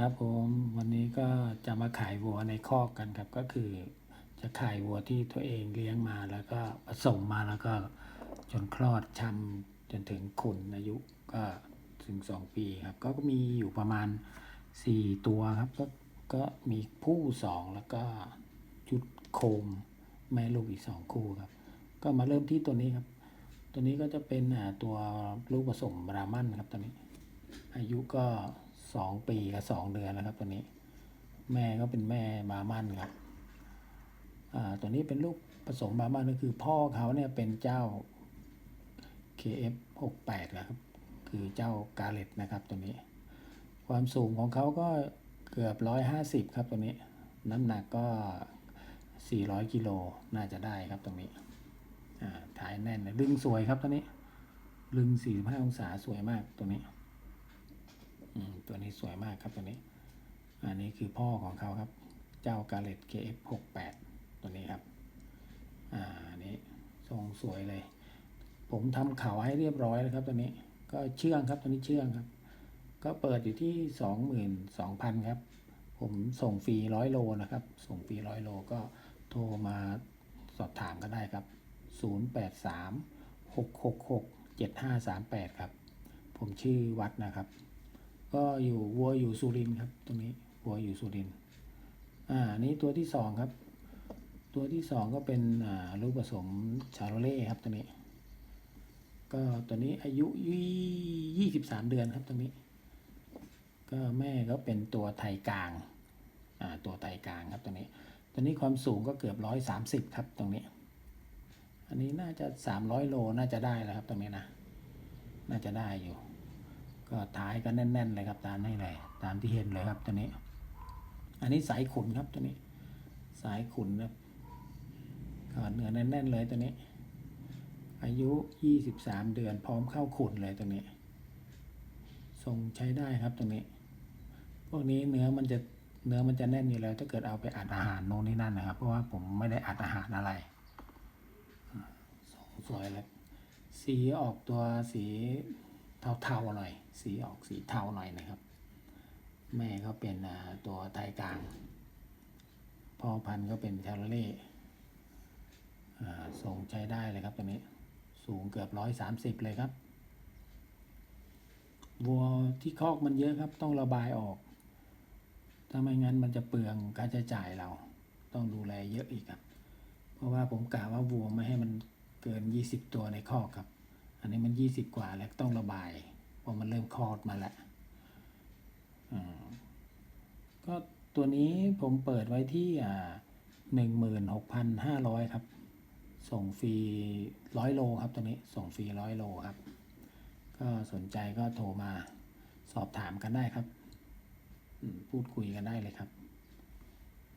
ครับผมวันนี้ก็จะมาขายวัวในคอกกันครับก็คือ จะขายวัวที่ตัวเองเลี้ยงมาแล้วก็ผสมมาแล้วก็จนคลอดชำจนถึงขุนอายุก็ถึงสองปีครับ ก็มีอยู่ประมาณสี่ตัวครับ ก็ก็มีผู้สองแล้วก็ชุดโคมแม่ลูกอีกสองคู่ครับ ก็มาเริ่มที่ตัวนี้ครับ ตัวนี้ก็จะเป็นตัวลูกผสมบรามันครับตัวนี้ อายุก็ สองปีกับสองเดือนแล้วครับ ตัวนี้ แม่ก็เป็นแม่บามันครับอ่าตัวนี้เป็นลูกผสมบามันก็คือพ่อเขาเนี่ยเป็นเจ้า KF 68นะครับ คือเจ้ากาเลตนะครับตัวนี้ ความสูงของเขาก็เกือบร้อยห้าสิบครับตัวนี้ น้ำหนักก็ 400 กิโลน่าจะได้ครับตรงนี้ถ่ายแน่นเลยดึงสวยครับตัวนี้ ลึง 45 องศาสวยมากตัวนี้ ตัวนี้สวยมากครับตัวนี้ อันนี้คือพ่อของเขาครับ เจ้ากาเลต KF68 ตัวนี้ครับ อ่านนี้ทรงสวยเลย ผมทำเขาให้เรียบร้อยแล้วครับตัวนี้ ก็เชื่องครับตัวนี้เชื่องครับ ก็เปิดอยู่ที่22,000ครับ ผมส่งฟรีร้อยโลนะครับ ส่งฟรีร้อยโลก็โทรมาสอบถามก็ได้ครับ 083 666 7538 ครับ ผมชื่อวัดนะครับ ก็อยู่วัวอยู่สุรินครับ ตรงนี้วัวอยู่สุรินอ่านนี้ตัวที่สองครับ ตัวที่สองก็เป็นอ่าลูกผสมชาโรเล่ครับตัวนี้ ก็ตัวนี้อายุยี่สิบสามเดือนครับตัวนี้ ก็แม่ก็เป็นตัวไทยกลางอ่าตัวไทยกลางครับตัวนี้ ตัวนี้ความสูงก็เกือบร้อยสามสิบครับตรงนี้ อันนี้น่าจะสามร้อยโลน่าจะได้แล้วครับตรงนี้นะ น่าจะได้อยู่ ก็ท้ายก็แน่น ๆ เลยครับ ตามให้เลยตามที่เห็นเลยครับตัวนี้ อันนี้สายขุนครับตัวนี้ สายขุนครับก็เนื้อแน่น ๆ เลยตัวนี้ อายุยี่สิบสามเดือนพร้อมเข้าขุนเลยตัวนี้ทรงใช้ได้ครับตรงนี้ พวกนี้เนื้อมันจะเนื้อมันจะแน่นอยู่แล้ว ถ้าเกิดเอาไปอัดอาหารโน่นนี่นั่นนะครับ เพราะว่าผมไม่ได้อัดอาหารอะไรสวยเลยสีออกตัวสี เทาๆหน่อย สีออกสีเทาหน่อยนะครับ แม่ก็เป็นตัวไทยกลาง พ่อพันธุ์ก็เป็นชาโลเล่อ่งใช้ได้เลยครับตัวนี้ สูงเกือบร้อยสามสิบเลยครับ วัวที่คอกมันเยอะครับ ต้องระบายออก ถ้าไม่งั้นมันจะเปลืองค่าใช้จ่ายเรา ต้องดูแลเยอะอีกครับ เพราะว่าผมกะว่าวัวไม่ให้มันเกิน20ตัวในคอกครับ นนี้มัน20กว่าแล้วต้องระบายเพราะมันเริ่มคลอดมาแล้วอืมก็ตัวนี้ผมเปิดไว้ที่อ่าหนึ่งหมื่นหกพันห้าร้อยครับ ส่งฟรีร้อยโลครับตัวนี้ส่งฟรีร้อยโลครับ ก็สนใจก็โทรมาสอบถามกันได้ครับ พูดคุยกันได้เลยครับ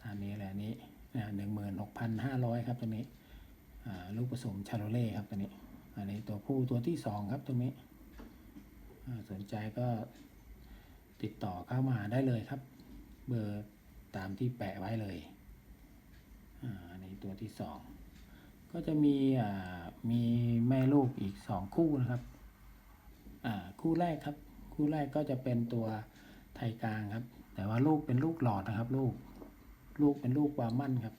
ตามนี้แหละนี้หนึ่งหมื่นหกพันห้าร้อยครับตัวนี้อ่าลูกผสมชาโรเล่ครับตัวนี้ อันนี้ตัวผู้ตัวที่สองครับตัวนี้สนใจก็ติดต่อเข้ามาได้เลยครับ เบอร์ตามที่แปะไว้เลยอ่าอันนี้ตัวที่สองก็จะมีอ่ามีแม่ลูกอีกสองคู่นะครับอ่าคู่แรกครับ คู่แรกก็จะเป็นตัวไทยกลางครับ แต่ว่าลูกเป็นลูกหลอดนะครับ ลูกลูกเป็นลูกวามั่นครับ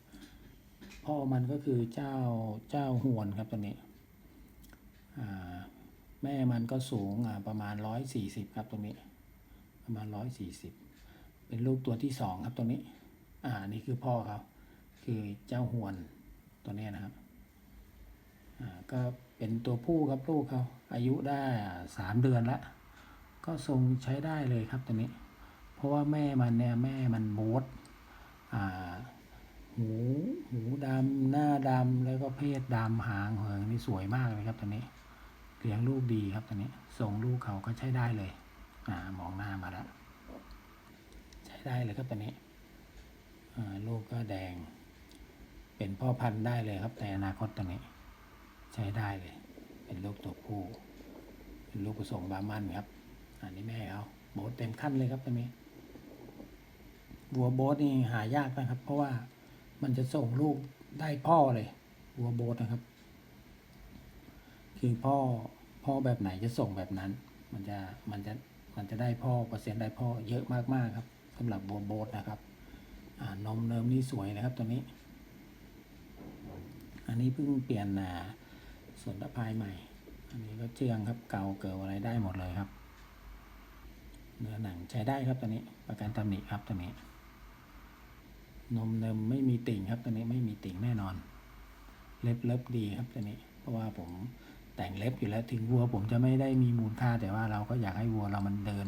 พ่อมันก็คือเจ้าเจ้าหวนครับตัวนี้ แม่มันก็สูงประมาณร้อยสี่สิบครับตัวนี้ ประมาณร้อยสี่สิบเป็นลูกตัวที่สองครับตัวนี้ อ่านี่คือพ่อเขาคือเจ้าหวนตัวนี้นะครับ อ่าก็เป็นตัวผู้ครับลูกเขาอายุได้สามเดือนละก็ทรงใช้ได้เลยครับตัวนี้ เพราะว่าแม่มันเนี่ยแม่มันโบดอ่าหูหูดำหน้าดำแล้วก็เพศดำหางเหิงนี่สวยมากเลยครับตัวนี้ เลี้ยงลูกดีครับตัวนี้ทรงลูกเขาก็ใช้ได้เลย อ่ามองหน้ามาแล้วใช้ได้เลยครับตัวนี้ลูกก็แดง เป็นพ่อพันธุ์ได้เลยครับในอนาคตตัวนี้ ใช้ได้เลย เป็นลูกตัวผู้เป็นลูกผสมบามันครับ อันนี้แม่เขาโบทเต็มขั้นเลยครับตัวนี้วัวโบทนี่หายากนะครับ เพราะว่ามันจะส่งลูกได้พ่อเลยวัวโบทนะครับ คือพ่อพ่อแบบไหนจะส่งแบบนั้น มันจะมันจะมันจะได้พ่อเปอร์เซ็นต์ได้พ่อเยอะมากๆครับผสำหรับบัวโบสนะครับอ่านมเนิมนี่สวยนะครับตัวนี้ อันนี้เพิ่งเปลี่ยนอ่าส่วนตะพายใหม่ อันนี้ก็เชื่องครับเกาเกิดอะไรได้หมดเลยครับ เนื้อหนังใช้ได้ครับตัวนี้ ประกันตำหนิครับตัวนี้นมเนิมไม่มีติ่งครับตัวนี้ไม่มีติ่งแน่นอน เล็บเล็บดีครับตัวนี้ เพราะว่าผม แต่งเล็บอยู่แล้วถึงวัวผมจะไม่ได้มีมูลค่าแต่ว่าเราก็อยากให้วัวเรามันเดิน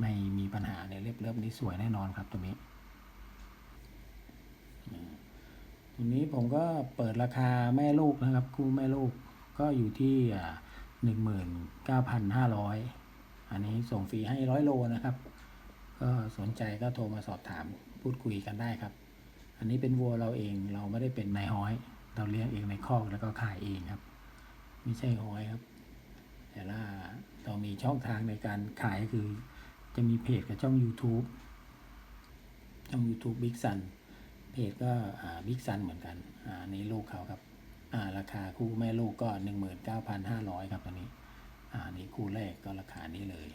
ไม่มีปัญหาในเล็บเล็บนี้สวยแน่นอนครับตัวนี้ตัวนี้ผมก็เปิดราคาแม่ลูกนะครับ คู่แม่ลูกก็อยู่ที่หนึ่งหมื่นเก้าพันห้าร้อยอันนี้ส่งฟรีให้ร้อยโลนะครับ ก็สนใจก็โทรมาสอบถามพูดคุยกันได้ครับ อันนี้เป็นวัวเราเองเราไม่ได้เป็นนายห้อย เราเลี้ยงเองในคอกแล้วก็ขายเองครับ ไม่ใช่หอยครับ แต่ว่าเรามีช่องทางในการขายคือ จะมีเพจกับช่อง YouTube ช่อง YouTube Big Sun เพจก็บิ๊กซันเหมือนกันอ่าอันลูกเขาครับาราคาคู่แม่ลูกก็ 19,500 ครับตอนนี้อันนี้คู่แรกก็ราคานี้เลย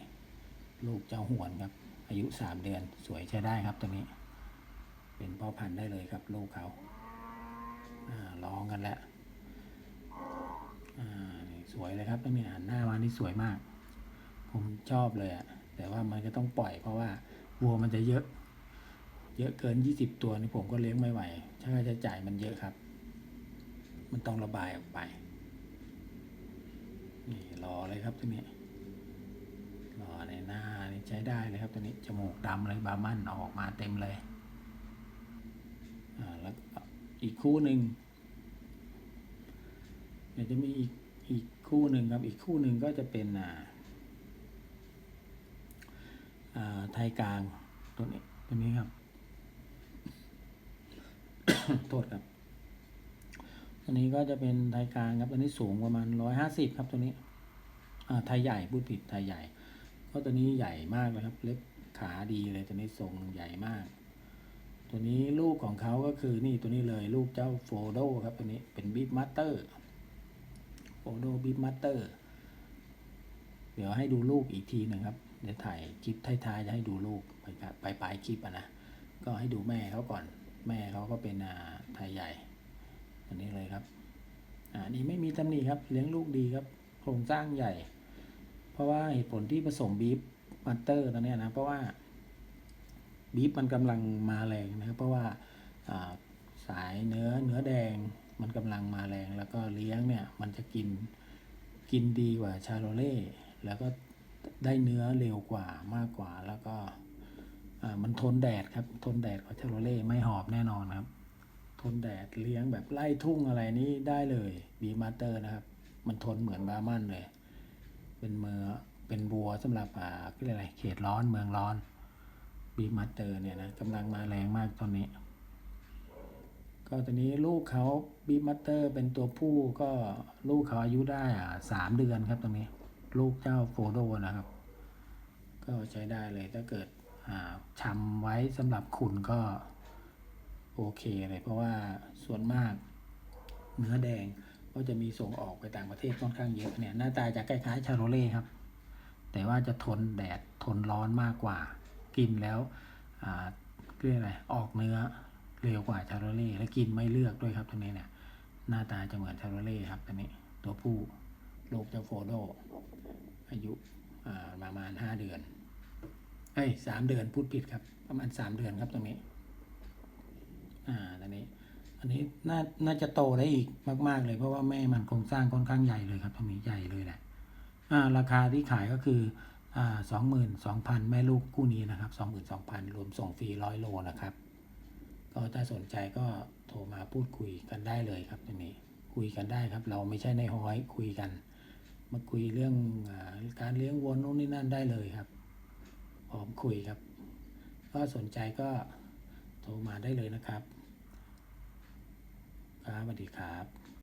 ลูกเจ้าหวนครับ อายุ 3 เดือนสวยใช้ได้ครับตัวนี้ เป็นพ่อพันธุ์ได้เลยครับลูกเขาอ่าลองกันแล้ว สวยเลยครับตัวนี้หันหน้ามานี่สวยมาก ผมชอบเลยอะแต่ว่ามันก็ต้องปล่อยเพราะว่าวัวมันจะเยอะ เยอะเกิน 20 ตัวนี่ผมก็เลี้ยงไม่ไหวค่าใช้จ่ายมันเยอะครับ มันต้องระบายออกไป นี่รอเลยครับตัวนี้รอในหน้านี่ใช้ได้เลยครับตัวนี้จมูกดำเลยบามันออกมาเต็มเลยอ่าแล้วอีกคู่หนึ่ง ดี๋ยวจะมีอีกอีกคู่หนึ่งครับอีกคู่หนึ่งก็จะเป็นอ่าไทยกลางตัวนี้ตัวนี้ครับ โทษครับ ตัวนี้ก็จะเป็นไทยกลางครับตัวนี้สูงประมาณร้อยห้าสิบครับตัวนี้อ่าไทยใหญ่พูดผิดไทยใหญ่เพราะตัวนี้ใหญ่มากเลยครับ เล็บขาดีเลยตัวนี้ทรงใหญ่มาก ตัวนี้ลูกของเขาก็คือนี่ตัวนี้เลยลูกเจ้าโฟโดครับตัวนี้เป็นบิ๊กมัตเตอร์ โฟโดบิมัตเตอร์เดี๋ยวให้ดูลูกอีกทีหนึ่งครับ เดี๋ยวถ่ายคลิปท้ายๆจะให้ดูลูกไปไปปลายคลิปอะนะ ก็ให้ดูแม่เขาก่อน แม่เขาก็เป็นอ่าไทยใหญ่ อันนี้เลยครับ อ่านี่ไม่มีตำหนิครับ เลี้ยงลูกดีครับ โครงสร้างใหญ่ เพราะว่าเหตุผลที่ผสมบีฟมัตเตอร์ตอนนี้นะ เพราะว่าบีฟมันกำลังมาแรงนะครับ เพราะว่าสายเนื้อเนื้อแดง มันกำลังมาแรงแล้วก็เลี้ยงเนี่ยมันจะกินกินดีกว่าชาโรเล่แล้วก็ได้เนื้อเร็วกว่ามากกว่าแล้วก็มันทนแดดครับทนแดดกว่าชาโรเล่ไม่หอบแน่นอนครับ ทนแดดเลี้ยงแบบไล่ทุ่งอะไรนี่ได้เลยบีมาเตอร์นะครับ มันทนเหมือนบาร์มันเลย เป็นเมือเป็นบัวสำหรับอ่าเรียกอะไรเขตร้อนเมืองร้อนบีมาเตอร์เนี่ยนะกำลังมาแรงมากตอนนี้ ก็ตอนนี้ลูกเขาบีมัตเตอร์เป็นตัวผู้ก็ลูกเขาอายุได้อ่าสามเดือนครับตรงนี้ ลูกเจ้าโฟโดนะครับ ก็ใช้ได้เลยถ้าเกิดอ่าชำไว้สำหรับขุนก็โอเคเลยเพราะว่าส่วนมากเนื้อแดงก็จะมีส่งออกไปต่างประเทศค่อนข้างเยอะเนี่ยหน้าตาจะคล้ายๆชาโรเล่ครับ แต่ว่าจะทนแดดทนร้อนมากกว่า กินแล้วอ่าเรียกอะไรออกเนื้อ เร็วกว่าชาโรเล่และกินไม่เลือกด้วยครับตัวนี้เนี่ยหน้าตาจะเหมือนชาโรเล่ครับตัวนี้ ตัวผู้ลูกเจ้าโฟโดอายุประมาณห้าเดือนเอ้ยสามเดือนพูดผิดครับ ประมาณสามเดือนครับตรงนี้ อ่าตอนนี้ อันนี้น่าน่าจะโตได้อีกมาก ๆ เลยเพราะว่าแม่มันโครงสร้างค่อนข้างใหญ่เลยครับตรงนี้ใหญ่เลยแหละอ่า ราคาที่ขายก็คืออ่าสองหมื่นสองพันแม่ลูกคู่นี้นะครับสองหมื่นสองพันรวมส่งฟรีร้อยโลนะครับ ก็ถ้าสนใจก็โทรมาพูดคุยกันได้เลยครับตรงนี้คุยกันได้ครับ เราไม่ใช่ในห้อยคุยกัน มาคุยเรื่องอการเลี้ยงวัวนู่นนี่นั่นได้เลยครับพร้อมคุยครับ ก็สนใจก็โทรมาได้เลยนะครับครับสวัสดีครับ